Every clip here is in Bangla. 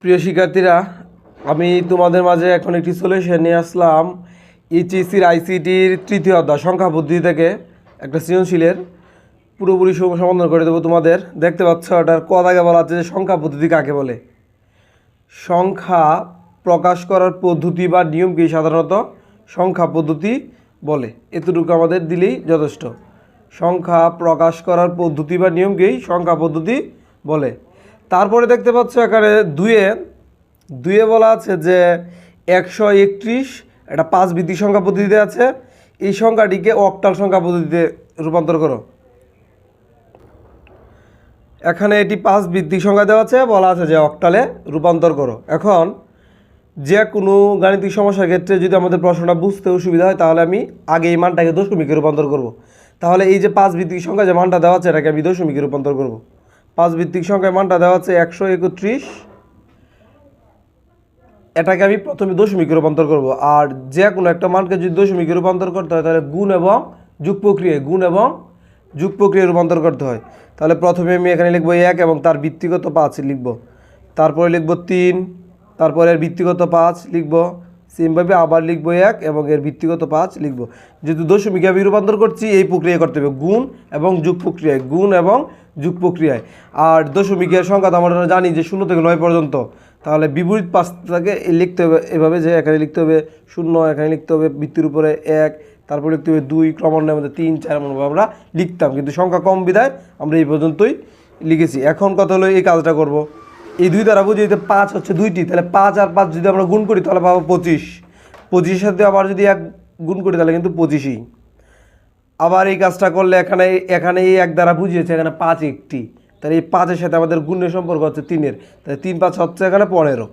প্রিয় শিক্ষার্থীরা, আমি তোমাদের মাঝে এখন একটি সলিউশন নিয়ে আসলাম এইচএসির আইসিটির তৃতীয় অধ্যায়, সংখ্যা পদ্ধতি থেকে একটা সৃজনশীলের পুরোপুরি সম- সমাধান করে দেবো তোমাদের। দেখতে পাচ্ছ এটার কদ আগে বলা আছে যে সংখ্যা পদ্ধতি কাকে বলে? সংখ্যা প্রকাশ করার পদ্ধতি বা নিয়মকে সাধারণত? সংখ্যা পদ্ধতি বলে। এতটুকু আমাদের দিলেই যথেষ্ট। সংখ্যা প্রকাশ করার পদ্ধতি বা নিয়মকেই সংখ্যা পদ্ধতি বলে। তারপরে দেখতে পাচ্ছ এখানে দুয়ে দুয়ে বলা আছে যে একশো একত্রিশ, এটা পাঁচ ভিত্তিক সংখ্যা পদ্ধতিতে আছে, এই সংখ্যাটিকে অক্টাল সংখ্যা পদ্ধতিতে রূপান্তর করো এখানে এটি পাঁচ ভিত্তিক সংখ্যা দেওয়া আছে, বলা আছে যে অক্টালে রূপান্তর করো এখন, যে কোনো গাণিতিক সমস্যার ক্ষেত্রে যদি আমাদের প্রশ্নটা বুঝতে অসুবিধা হয়, তাহলে আমি আগে এই মানটাকে দশমিকে রূপান্তর করব। তাহলে এই যে পাঁচ ভিত্তিক সংখ্যা যে মানটা দেওয়া আছে, এটাকে আমি দশমিকে রূপান্তর করব। পাঁচ ভিত্তিক সংখ্যায় মানটা দেওয়া আছে একশো একত্রিশ। এটাকে আমি প্রথমে দশমিকে রূপান্তর করব। আর যে কোনো একটা মানকে যদি দশমিকে রূপান্তর করতে হয়, তাহলে গুণ এবং যুগ প্রক্রিয়ায় গুণ এবং যুগ প্রক্রিয়ায় রূপান্তর করতে হয়। তাহলে প্রথমে আমি এখানে লিখব এক এবং তার ভিত্তিগত পাঁচ লিখব। তারপরে লিখব তিন, তারপরে ভিত্তিগত পাঁচ লিখব। সেমভাবে আবার লিখব এক এবং এর ভিত্তিগত পাঁচ লিখব। যেহেতু দশমিকে আমি রূপান্তর করছি, এই প্রক্রিয়া করতে হবে গুণ এবং যুগ প্রক্রিয়ায়। গুণ এবং যুগ প্রক্রিয়ায়। আর দশমিকের সংখ্যা তো আমরা জানি যে শূন্য থেকে নয় পর্যন্ত। তাহলে বিপরীত পাঁচ পাঁচটাকে লিখতে হবে এভাবে যে এখানে লিখতে হবে শূন্য, এখানে লিখতে হবে ভিত্তির উপরে এক, তারপর লিখতে হবে দুই ক্রমান্বয়ের মধ্যে তিন, চার এমন আমরা লিখতাম। কিন্তু সংখ্যা কম বিদায় আমরা এই পর্যন্তই লিখেছি। এখন কথা হলো এই কাজটা করব। এই দুই দ্বারা বুঝি যে পাঁচ হচ্ছে দুইটি, তাহলে পাঁচ আর পাঁচ যদি আমরা গুণ করি, তাহলে পাবো পঁচিশ। পঁচিশের সাথে আবার যদি এক গুণ করি, তাহলে কিন্তু পঁচিশই। আবার এই কাজটা করলে এখানে এখানে এই এক দ্বারা বুঝিয়েছে, এখানে পাঁচ একটি। তাহলে এই পাঁচের সাথে আমাদের গুণের সম্পর্ক হচ্ছে তিনের। তাহলে তিন পাঁচ হচ্ছে এখানে পনেরো।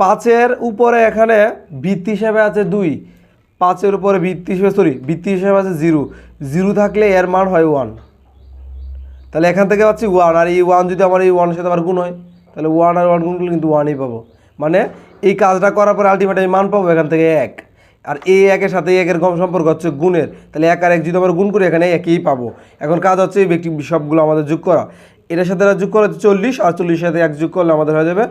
পাঁচের উপরে এখানে ভিত্তি হিসাবে আছে দুই। পাঁচের উপরে ভিত্তি হিসেবে সরি ভিত্তি হিসেবে আছে জিরো। জিরো থাকলে এর মান হয় ওয়ান। তাহলে এখান থেকে পাচ্ছি ওয়ান আর এই ওয়ান যদি আমার এই ওয়ানের সাথে আমার গুণ হয়, তাহলে ওয়ান আর ওয়ান গুণ করলে কিন্তু ওয়ানই পাবো। মানে এই কাজটা করার পরে আলটিমেট আমি মান পাবো এখান থেকে এক। আর এই একের সাথে একের কম সম্পর্ক হচ্ছে গুণের। তাহলে এক আর এক যদি আমরা গুণ করি, এখানে একই পাবো। এখন কাজ হচ্ছে এই ব্যক্তি সবগুলো আমাদের যোগ করা। এটার সাথে যোগ করা হচ্ছে চল্লিশ, আর চল্লিশের সাথে এক যোগ করলে আমাদের হয়ে যাবে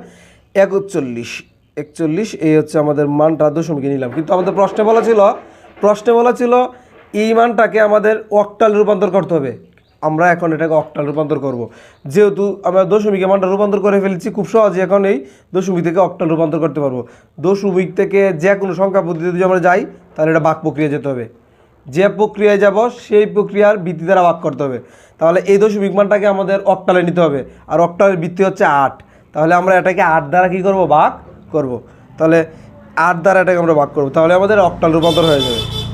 একচল্লিশ। একচল্লিশ, এই হচ্ছে আমাদের মানটা দশমিকে নিলাম। কিন্তু আমাদের প্রশ্নে বলা ছিল প্রশ্নে বলা ছিল এই মানটাকে আমাদের অক্টাল রূপান্তর করতে হবে। আমরা এখন এটাকে অক্টাল রূপান্তর করব। যেহেতু আমরা দশমিকে মানটা রূপান্তর করে ফেলেছি, খুব সহজে এখন এই দশমিক থেকে অক্টাল রূপান্তর করতে পারব। দশমিক থেকে যে কোনো সংখ্যা পদ্ধতিতে যদি আমরা যাই, তাহলে এটা বাক প্রক্রিয়া যেতে হবে। যে প্রক্রিয়ায় যাব, সেই প্রক্রিয়ার ভিত্তি দ্বারা ভাগ করতে হবে। তাহলে এই দশমিক মানটাকে আমাদের অক্টালে নিতে হবে। আর অক্টালের ভিত্তি হচ্ছে আট। তাহলে আমরা এটাকে আট দ্বারা কী করব? ভাগ করব। তাহলে আট দ্বারা এটাকে আমরা ভাগ করব। তাহলে আমাদের অক্টাল রূপান্তর হয়ে যাবে।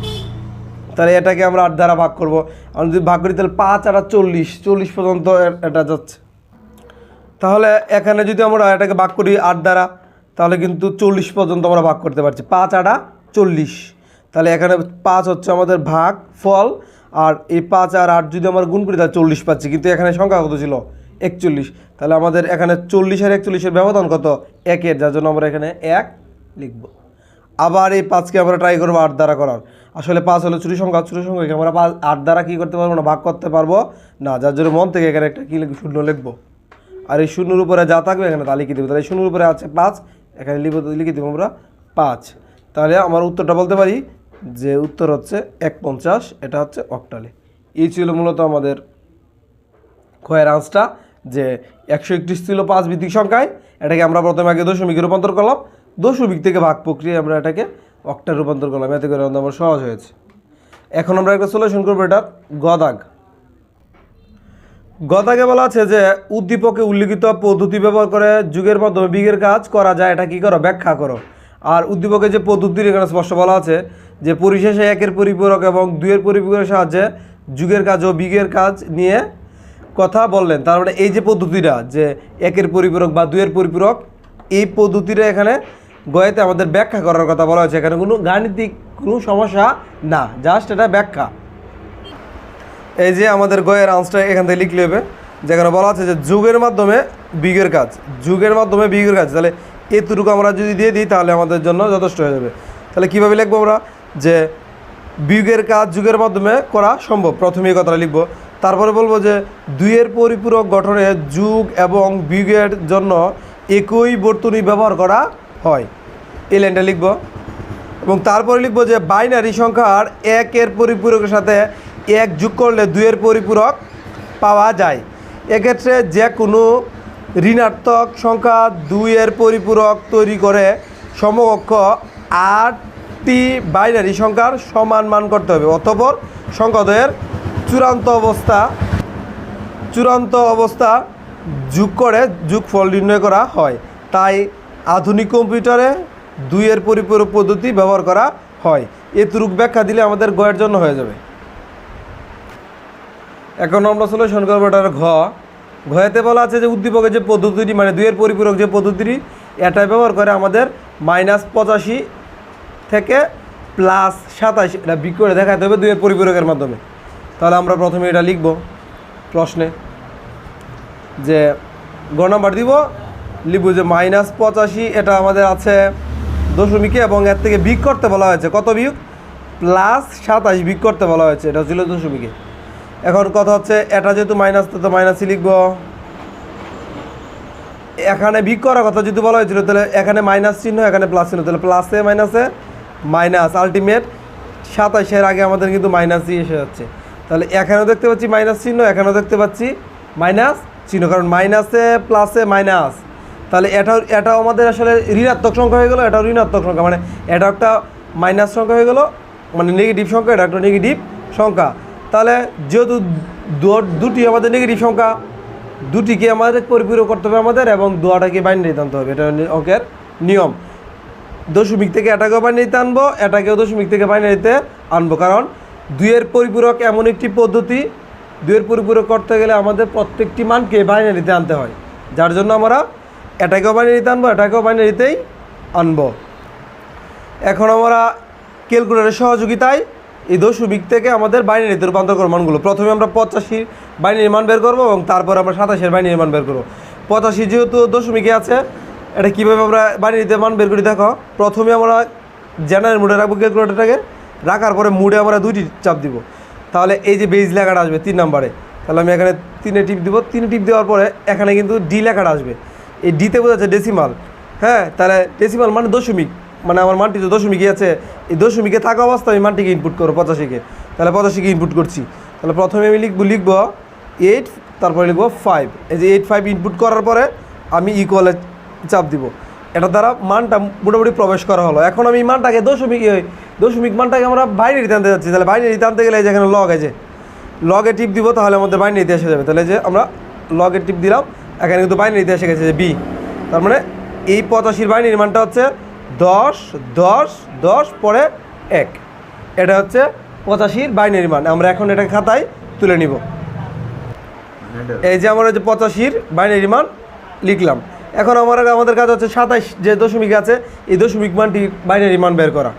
তাহলে এটাকে আমরা আট দ্বারা ভাগ করব। আমরা যদি ভাগ করি, তাহলে পাঁচ আর চল্লিশ চল্লিশ পর্যন্ত এটা যাচ্ছে। তাহলে এখানে যদি আমরা এটাকে ভাগ করি আট দ্বারা, তাহলে কিন্তু চল্লিশ পর্যন্ত আমরা ভাগ করতে পারছি। পাঁচ আটা চল্লিশ। তাহলে এখানে পাঁচ হচ্ছে আমাদের ভাগ, ফল, আর এই পাঁচ আর আট যদি আমরা গুণ করি, তাহলে চল্লিশ পাচ্ছি। কিন্তু এখানে সংখ্যা কত ছিল? একচল্লিশ। তাহলে আমাদের এখানে চল্লিশ আর একচল্লিশের ব্যবধান কত? একের, যার জন্য আমরা এখানে এক লিখব। আবার এই পাঁচকে আমরা ট্রাই করব আট দ্বারা করার। আসলে পাঁচ হলো চুরি সংখ্যা, চুরি সংখ্যাকে আমরা পাঁচ, আট দ্বারা কী করতে পারব না? ভাগ করতে পারব? না, যার জন্য মন থেকে এখানে একটা কী লিখব? শূন্য লিখব। আর এই শূন্যর উপরে যা থাকবে এখানে তা লিখে দেবো। তাহলে শূন্যর উপরে আছে পাঁচ, এখানে লিখে লিখে দেবো আমরা পাঁচ। তাহলে আমার উত্তরটা বলতে পারি যে উত্তর হচ্ছে এক পঞ্চাশ এটা হচ্ছে অক্টালে। এই ছিল মূলত আমাদের ক্ষয়ের আঁচটা যে একশো একত্রিশ ছিল পাঁচ ভিত্তিক সংখ্যায়, এটাকে আমরা প্রথমে আগে দশমিকে রূপান্তর করলাম। দশমিক থেকে ভাগ প্রক্রিয়ায় আমরা এটাকে অক্টায় রূপান্তর করলাম, এতে করে আমার সহজ হয়েছে। এখন আমরা একটা সলিউশন করব, এটা গদাগ। গদাকে বলা আছে যে, উদ্দীপকে উল্লিখিত পদ্ধতি ব্যবহার করে যুগের মাধ্যমে বিগের কাজ করা যায়, এটা কি করো? ব্যাখ্যা করো। আর উদ্দীপকে যে পদ্ধতির এখানে স্পষ্ট বলা আছে যে, পরিশেষে একের পরিপূরক এবং দুইয়ের পরিপূরকের সাহায্যে যুগের কাজ ও বিগের কাজ নিয়ে কথা বললেন। তার মানে এই যে পদ্ধতিটা, যে একের পরিপূরক বা দুইয়ের পরিপূরক, এই পদ্ধতিটা এখানে গয়েতে আমাদের ব্যাখ্যা করার কথা বলা হয়েছে। এখানে কোনো গাণিতিক কোনো সমস্যা না জাস্ট এটা ব্যাখ্যা। এই যে আমাদের গয়ের আনসারটা এখান থেকে লিখলে হবে, যেখানে বলা আছে যে যুগের মাধ্যমে বিগের কাজ, যুগের মাধ্যমে বিগের কাজ। তাহলে এতটুকু আমরা যদি দিয়ে দিই, তাহলে আমাদের জন্য যথেষ্ট হয়ে যাবে। তাহলে কীভাবে লিখব আমরা? যে বিগের কাজ যুগের মাধ্যমে করা সম্ভব। প্রথমে এই কথাটা লিখব। তারপরে বলব যে দুইয়ের পরিপূরক গঠনে যুগ এবং বিগের জন্য একই বর্তনী ব্যবহার করা হয়। এই লাইনটা লিখব। এবং তারপরে লিখব যে বাইনারি সংখ্যার একের পরিপূরকের সাথে এক যোগ করলে দুইয়ের পরিপূরক পাওয়া যায়। এক্ষেত্রে যে কোনো ঋণাত্মক সংখ্যা দুইয়ের পরিপূরক তৈরি করে সমকক্ষ আটটি বাইনারি সংখ্যার সমান মান করতে হবে। অতপর সংখ্যাদ্বয়ের চূড়ান্ত অবস্থা চূড়ান্ত অবস্থা যোগ করে যোগফল নির্ণয় করা হয়। তাই আধুনিক কম্পিউটারে দুইয়ের পরিপূরক পদ্ধতি ব্যবহার করা হয়। এতটুক ব্যাখ্যা দিলে আমাদের গয়ের জন্য হয়ে যাবে। এখন আমরা সলিউশন করব এটার ঘ। ঘয়েতে বলা আছে যে উদ্দীপকের যে পদ্ধতিটি মানে দুইয়ের পরিপূরক যে পদ্ধতিটি এটা ব্যবহার করে আমাদের মাইনাস পঁচাশি থেকে প্লাস সাতাশ, এটা বিক করে দেখাতে হবে দুইয়ের পরিপূরকের মাধ্যমে। তাহলে আমরা প্রথমে এটা লিখব প্রশ্নে। যে গ নাম্বার দিব লিখব যে মাইনাস পঁচাশি, এটা আমাদের আছে দশমিকে এবং এর থেকে বিক করতে বলা হয়েছে। কত বিয়োগ? প্লাস সাতাশ বিক করতে বলা হয়েছে, এটা ছিল দশমিকে। এখন কথা হচ্ছে, এটা যেহেতু মাইনাস, তো মাইনাসই লিখব। এখানে বিক করার কথা যদি বলা হয়েছিল, তাহলে এখানে মাইনাস চিহ্ন, এখানে প্লাস চিহ্ন, তাহলে প্লাসে, মাইনাসে মাইনাস, আলটিমেট সাতাশের আগে আমাদের কিন্তু মাইনাসই এসে যাচ্ছে। তাহলে এখানেও দেখতে পাচ্ছি মাইনাস চিহ্ন, এখানেও দেখতে পাচ্ছি মাইনাস চিহ্ন, কারণ মাইনাসে, প্লাসে মাইনাস। তাহলে এটাও এটাও আমাদের আসলে ঋণাত্মক সংখ্যা হয়ে গেলো, এটাও ঋণাত্মক সংখ্যা। মানে এটা একটা মাইনাস সংখ্যা হয়ে গেলো মানে নেগেটিভ সংখ্যা, এটা একটা নেগেটিভ সংখ্যা। তাহলে যেহেতু দুটি আমাদের নেগেটিভ সংখ্যা, দুটিকে আমাদের পরিপূরক করতে হবে আমাদের এবং দোয়াটাকে বাইনারি আনতে হবে, এটা অঙ্কের নিয়ম। দশমিক থেকে এটাকেও বাইনারিতে আনব, এটাকেও দশমিক থেকে বাইনারিতে আনব, কারণ দুইয়ের পরিপূরক এমন একটি পদ্ধতি, দুইয়ের পরিপূরক করতে গেলে আমাদের প্রত্যেকটি মানকে বাইনারিতে আনতে হয়, যার জন্য আমরা এটাকেও বাইনারিতে আনব, এটাকেও বাইনারিতেই আনব। এখন আমরা ক্যালকুলেটরের সহযোগিতায় এই দশমিক থেকে আমাদের বাইনারিতে রূপান্তর করব মানগুলো। প্রথমে আমরা পঁচাশির বাইনারি মান বের করব এবং তারপর আমরা সাতাশের বাইনারি মান বের করব। পঁচাশি যেহেতু দশমিকে আছে, এটা কীভাবে আমরা বাইনারিতে মান বের করি দেখো? প্রথমে আমরা জেনারেল মুডে রাখব ক্যালকুলেটরটাকে, রাখার পরে মুডে আমরা দুইটি চাপ দিব। তাহলে এই যে বেজ লেখাটা আসবে তিন নাম্বারে তাহলে আমি এখানে তিনে টিপ দিব। তিনে টিপ দেওয়ার পরে এখানে কিন্তু ডি লেখাটা আসবে। এই ডিতে বোঝাচ্ছে ডেসিমাল হ্যাঁ তাহলে ডেসিমাল মানে দশমিক। মানে আমার মানটি তো দশমিকই আছে। এই দশমিকে থাকা অবস্থায় আমি মানটিকে ইনপুট করব পঁচাশিকে। তাহলে পঁচাশিকে ইনপুট করছি। তাহলে প্রথমে আমি লিখব লিখব এইট তারপরে লিখব ফাইভ এই যে এইট ফাইভ ইনপুট করার পরে আমি ইকুয়ালে চাপ দিব। এটা দ্বারা মানটা মোটামুটি প্রবেশ করা হলো। এখন আমি মানটাকে দশমিক দশমিক মানটাকে আমরা বাইরে টানতে যাচ্ছি। তাহলে বাইরে টানতে গেলে এই যে এখানে লগ আছে। লগে টিপ দিব, তাহলে আমাদের বাইনারিতে এসে যাবে। তাহলে যে আমরা লগে টিপ দিলাম। এখানে কিন্তু বাইনারিতে এসে গেছে যে বি। তার মানে এই পঁচাশির বাইনারি মানটা হচ্ছে দশ দশ দশ পরে এক। এটা হচ্ছে পঁচাশির বাইনারি মান আমরা এখন এটা খাতায় তুলে নিব। এই যে আমরা যে পঁচাশির বাইনারি মান লিখলাম। এখন আমার, আমাদের কাজ হচ্ছে সাতাইশ যে দশমিক আছে, এই দশমিক মানটি বাইনারি মান বের করা।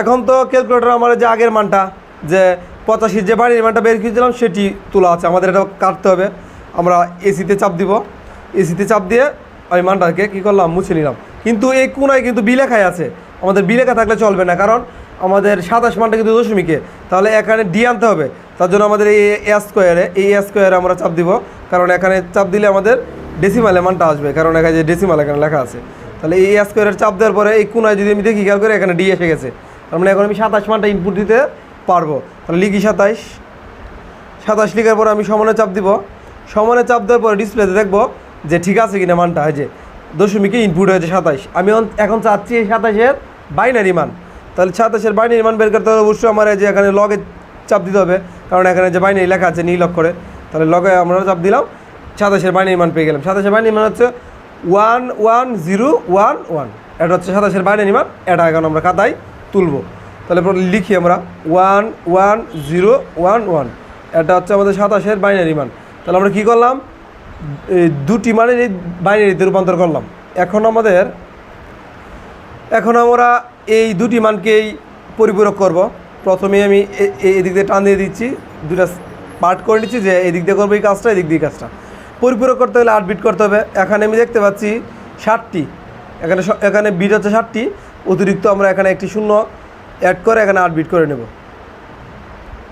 এখন তো ক্যালকুলেটর আমার যে আগের মানটা, যে পঁচাশির যে বাইনারি মানটা বের করেছিলাম, সেটি তোলা আছে। আমাদের এটা কাটতে হবে। আমরা এসিতে চাপ দিব। এসিতে চাপ দিয়ে ওই মানটাকে কী করলাম, মুছে নিলাম। কিন্তু এই কোনায় কিন্তু বি লেখাই আছে। আমাদের বি লেখা থাকলে চলবে না, কারণ আমাদের সাতাশ মানটা কিন্তু দশমিকে। তাহলে এখানে ডি আনতে হবে। তার জন্য আমাদের এই এ স্কোয়ারে এই এ স্কোয়ারে আমরা চাপ দিব। কারণ এখানে চাপ দিলে আমাদের ডেসিমালে মানটা আসবে। কারণ এখানে যে ডেসিমাল এখানে লেখা আছে। তাহলে এই এ স্কোয়ারের চাপ দেওয়ার পরে এই কোনায় যদি আমি দেখি, খেয়াল করে এখানে ডি এসে গেছে। তার মানে এখন আমি সাতাশ মানটা ইনপুট দিতে পারব। তাহলে লিখি সাতাইশ। সাতাশ লিখার পরে আমি সমানে চাপ দিব। সমানে চাপ দেওয়ার পরে ডিসপ্লেতে দেখব যে ঠিক আছে কিনা মানটা হয় যে দশমিকে ইনপুট হয়েছে সাতাইশ। আমি এখন চাচ্ছি এই সাতাশের বাইনারি মান। তাহলে সাতাশের বাইনারি মান বের করতে হলে অবশ্যই আমার যে এখানে লগে চাপ দিতে হবে, কারণ এখানে যে বাইনারি লেখা আছে নীল অক্ষরে। তাহলে লগে আমরা চাপ দিলাম সাতাশের বাইনারি মান পেয়ে গেলাম। সাতাশের বাইনারি মান হচ্ছে one one zero one one এটা হচ্ছে সাতাশের বাইনারি মান, এটা এখন আমরা খাতায় তুলবো। তাহলে লিখি আমরা one one zero one one এটা হচ্ছে আমাদের সাতাশের বাইনারি মান। তাহলে আমরা কী করলাম? দুটি মানের এই বাইনারিতে রূপান্তর করলাম। এখন আমাদের, এখন আমরা এই দুটি মানকেই পরিপূরক করব। প্রথমে আমি এদিক দিয়ে টান দিয়ে দিচ্ছি দুটা পার্ট করে নিচ্ছি যে এদিক দিয়ে করব এই কাজটা, এদিক দিয়ে কাজটা। পরিপূরক করতে হলে আট বিট করতে হবে। এখানে আমি দেখতে পাচ্ছি ষাটটি। এখানে এখানে বিট হচ্ছে ষাটটি। অতিরিক্ত আমরা এখানে একটি শূন্য অ্যাড করে এখানে আট বিট করে নেব।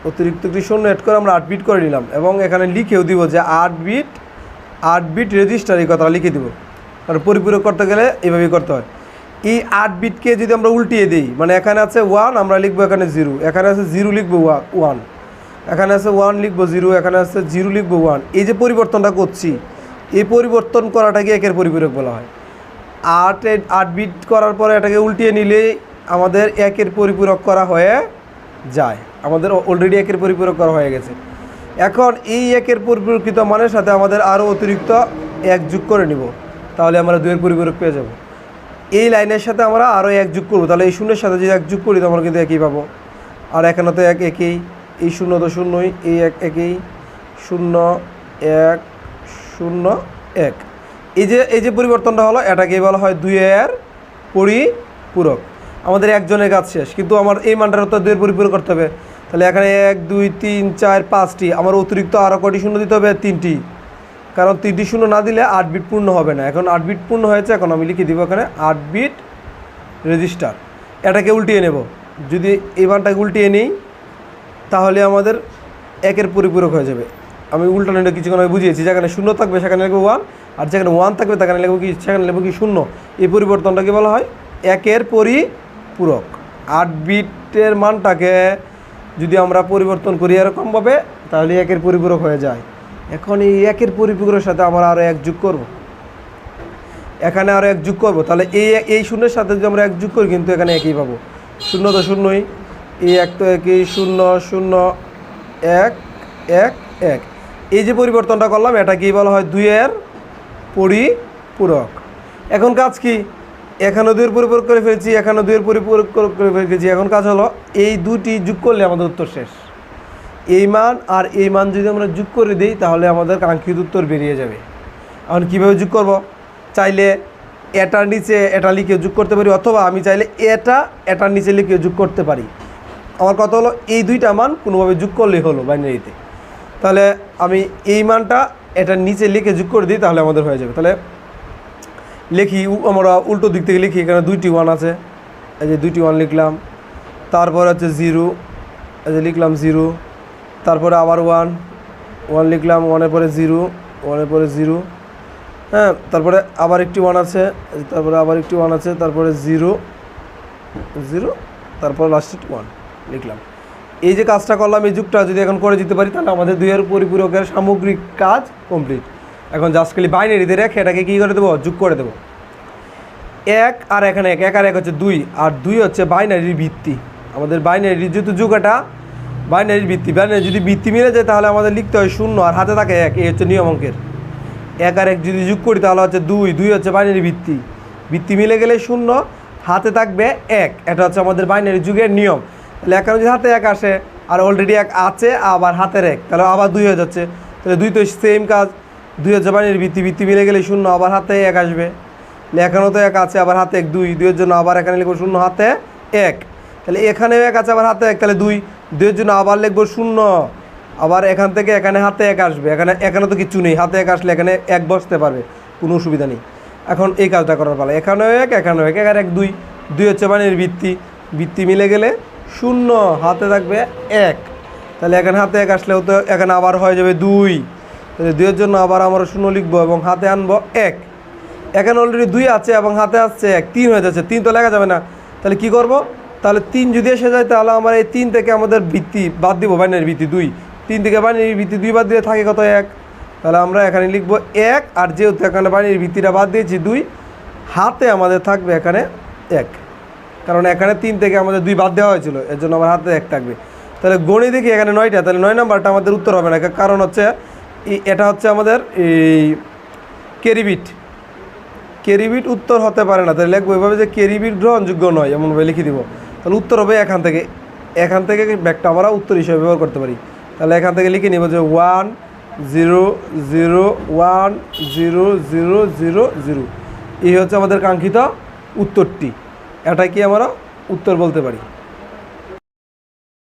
অতিরিক্ত একটি শূন্য অ্যাড করে আমরা আট বিট করে নিলাম এবং এখানে লিখেও দিব যে আট বিট আট বিট রেজিস্টার এই কথাটা লিখে দেবো। কারণ পরিপূরক করতে গেলে এভাবেই করতে হয়। এই আট বিটকে যদি আমরা উল্টিয়ে দিই মানে এখানে আছে ওয়ান আমরা লিখব এখানে জিরো এখানে আছে জিরো লিখব ওয়ান এখানে আছে ওয়ান লিখব জিরো এখানে আছে জিরো লিখব ওয়ান এই যে পরিবর্তনটা করছি, এই পরিবর্তন করাটাকে একের পরিপূরক বলা হয়। আট আট বিট করার পরে এটাকে উল্টিয়ে নিলেই আমাদের একের পরিপূরক করা হয়ে যায়। আমাদের অলরেডি একের পরিপূরক করা হয়ে গেছে। এখন এই একের পরিপূরকিত মানের সাথে আমাদের আরও অতিরিক্ত এক যোগ করে নিব, তাহলে আমরা দুইয়ের পরিপূরক পেয়ে যাব। এই লাইনের সাথে আমরা আরও এক যোগ করব, তাহলে এই শূন্যের সাথে যদি এক যোগ করি, তো আমরা কিন্তু একই পাবো। আর এখানে তো এক একই, এই শূন্য তো শূন্যই, এই এক একই, শূন্য এক শূন্য এক। এই যে এই যে পরিবর্তনটা হলো এটাকে বলা হয় দুইয়ের পরিপূরক। আমাদের একজনের কাজ শেষ, কিন্তু আমার এই মানটার তো দুইয়ের পরিপূরক করতে হবে। তাহলে এখানে এক, দুই, তিন, চার, পাঁচটি। আমার অতিরিক্ত আরও কটি শূন্য দিতে হবে? তিনটি। কারণ তিনটি শূন্য না দিলে আট বিট পূর্ণ হবে না। এখন আট বিট পূর্ণ হয়েছে, এখন আমি লিখে দিব এখানে আট বিট রেজিস্টার। এটাকে উল্টিয়ে নেব। যদি এই মানটাকে উল্টিয়ে নিই, তাহলে আমাদের একের পরিপূরক হয়ে যাবে। আমি উল্টানোটা কিছুক্ষণ আমি বুঝিয়েছি, যেখানে শূন্য থাকবে সেখানে লিখব ওয়ান, আর যেখানে ওয়ান থাকবে সেখানে লিখব কি, সেখানে লিখব কি শূন্য। এই পরিবর্তনটাকে বলা হয় একের পরিপূরক। আট বিটের মানটাকে যদি আমরা পরিবর্তন করি এরকমভাবে তাহলে একের পরিপূরক হয়ে যায়। এখন এই একের পরিপূরকের সাথে আমরা আরও এক যোগ করব। এখানে আরও এক যোগ করব। তাহলে এই এই শূন্যের সাথে যদি আমরা এক যোগ করি, কিন্তু এখানে একই পাবো। শূন্য তো শূন্যই। এই এক তো একই, শূন্য শূন্য, এক এক এক। এই যে পরিবর্তনটা করলাম, এটা কি বলা হয় দুইয়ের পরিপূরক? এখন কাজ কি? এখানে দুইয়ের পরিপূরক করে ফেলছি এখানে দুইয়ের পরিপূরক করে- ফেলছি। এখন কাজ হলো এই দুটি যোগ করলে আমাদের উত্তর শেষ। এই মান আর এই মান যদি আমরা যোগ করে দিই, তাহলে আমাদের কাঙ্ক্ষিত উত্তর বেরিয়ে যাবে। এখন কীভাবে যোগ করব? চাইলে এটার নিচে এটা লিখে যোগ করতে পারি, অথবা আমি চাইলে এটা এটার নিচে লিখে যোগ করতে পারি। আমার কথা হলো, এই দুইটা মান কোনোভাবে যোগ করলেই হলো বাইনারিতে। তাহলে আমি এই মানটা এটার নিচে লিখে যোগ করে দিই, তাহলে আমাদের হয়ে যাবে। তাহলে লিখি আমরা উল্টো দিক থেকে লিখি, এখানে দুইটি ওয়ান আছে। এই যে দুইটি ওয়ান লিখলাম। তারপর হচ্ছে জিরো এই যে লিখলাম জিরো তারপরে আবার ওয়ান ওয়ান লিখলাম ওয়ানের পরে জিরো ওয়ানের পরে জিরো হ্যাঁ তারপরে আবার একটি ওয়ান আছে, তারপরে আবার একটি ওয়ান আছে, তারপরে জিরো জিরো তারপর লাস্টে ওয়ান লিখলাম। এই যে কাজটা করলাম, এই যুগটা যদি এখন করে দিতে পারি, তাহলে আমাদের দুইয়ের পরিপূরকের সামগ্রিক কাজ কমপ্লিট এখন জাস্ট খালি বাইনারিতে রেখে এটাকে কী করে দেবো? যোগ করে দেবো। এক আর এখানে এক এক আর এক হচ্ছে দুই, আর দুই হচ্ছে বাইনারির ভিত্তি। আমাদের বাইনারির যেহেতু যুগ এটা বাইনারির ভিত্তি। বাইনারি যদি ভিত্তি মিলে যায় তাহলে আমাদের লিখতে হয় শূন্য, আর হাতে থাকে এক, এই হচ্ছে নিয়ম অঙ্কের। এক আর এক যদি যোগ করি তাহলে হচ্ছে দুই দুই হচ্ছে বাইনারি ভিত্তি। ভিত্তি মিলে গেলে শূন্য, হাতে থাকবে এক। এটা হচ্ছে আমাদের বাইনারি যুগের নিয়ম। তাহলে এখানে যদি হাতে এক আসে, আর অলরেডি এক আছে, আবার হাতের এক, তাহলে আবার দুই হয়ে যাচ্ছে। তাহলে দুই তো সেম কাজ। দুই হচ্ছে বাইনারি ভিত্তি ভিত্তি মিলে গেলে শূন্য আবার হাতে এক আসবে। এখানেও তো এক আছে, আবার হাতে এক, দুই। দুইয়ের জন্য আবার এখানে লিখব শূন্য, হাতে এক। তাহলে এখানেও এক আছে, আবার হাতে এক, তাহলে দুই। দুইয়ের জন্য আবার লিখব শূন্য। আবার এখান থেকে এখানে হাতে এক আসবে। এখানে এখানে তো কিছু নেই। হাতে এক আসলে এখানে এক বসতে পারবে। কোনো অসুবিধা নেই। এখন এই কাজটা করার পালা। এখানেও এক এখানেও এক আর এক, দুই। দুই হচ্ছে মানের ভিত্তি। ভিত্তি মিলে গেলে শূন্য, হাতে থাকবে এক। তাহলে এখানে হাতে এক আসলেও তো এখানে আবার হয়ে যাবে দুই। দুইয়ের জন্য আবার আমরা শূন্য লিখব এবং হাতে আনব এক। এখানে অলরেডি দুই আছে এবং হাতে আসছে এক। তিন হয়ে যাচ্ছে। তিন তো লেখা যাবে না। তাহলে কি করব? তাহলে তিন যদি এসে যায়, তাহলে আমার এই তিন থেকে আমাদের ভিত্তি বাদ দিব, বাইনারি ভিত্তি দুই। তিন থেকে বাইনারি ভিত্তি দুই বাদ দিয়ে থাকে কত এক? তাহলে আমরা এখানে লিখব এক, আর যেহেতু এখানে বাইনারি ভিত্তিটা বাদ দিয়েছি দুই, হাতে আমাদের থাকবে এখানে এক। কারণ এখানে তিন থেকে আমাদের দুই বাদ দেওয়া হয়েছিল, এর জন্য আমার হাতে এক থাকবে। তাহলে গণি দেখি এখানে নয়টা, তাহলে নয় নাম্বারটা আমাদের উত্তর হবে না। কারণ হচ্ছে এটা হচ্ছে আমাদের এই কেরিবিট। কেরিবিট উত্তর হতে পারে না, তাহলে লিখব এভাবে যে কেরিবিট গ্রহণযোগ্য নয় এমনভাবে লিখে দিব। তাহলে উত্তর হবে এখান থেকে। এখান থেকে ব্যাগটা আমরা উত্তর হিসেবে ব্যবহার করতে পারি। তাহলে এখান থেকে লিখে নিব যে one zero zero one zero zero zero zero. এই হচ্ছে আমাদের কাঙ্ক্ষিত উত্তরটি। এটাই কি আমরা উত্তর বলতে পারি।